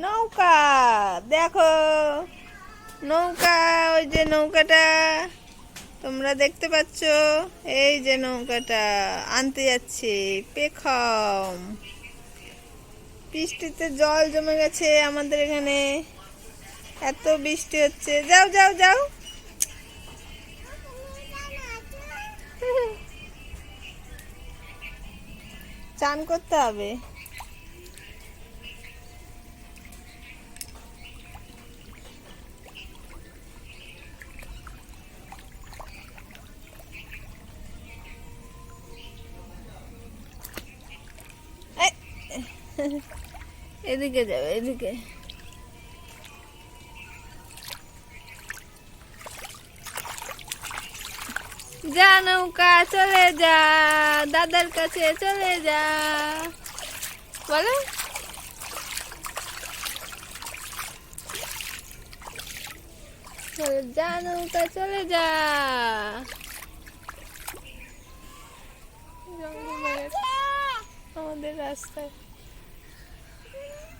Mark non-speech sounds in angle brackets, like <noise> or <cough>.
নৌকা, দেখো। নৌকা, ওই যে নৌকাটা, তোমরা দেখতে পাচ্ছ? এই যে নৌকাটা, আনতে যাচ্ছি, পেখম। বৃষ্টিতে জল জমে গেছে আমাদের এখানে। এত বৃষ্টি হচ্ছে। যাও যাও যাও। চান করতে হবে। <laughs> এদিকে যাবে এদিকে। যা নৌকা, চলে যা, দাদার কাছে চলে যা। বলো। যা নৌকা, চলে যা। আমাদের রাস্তায় crazy. <laughs>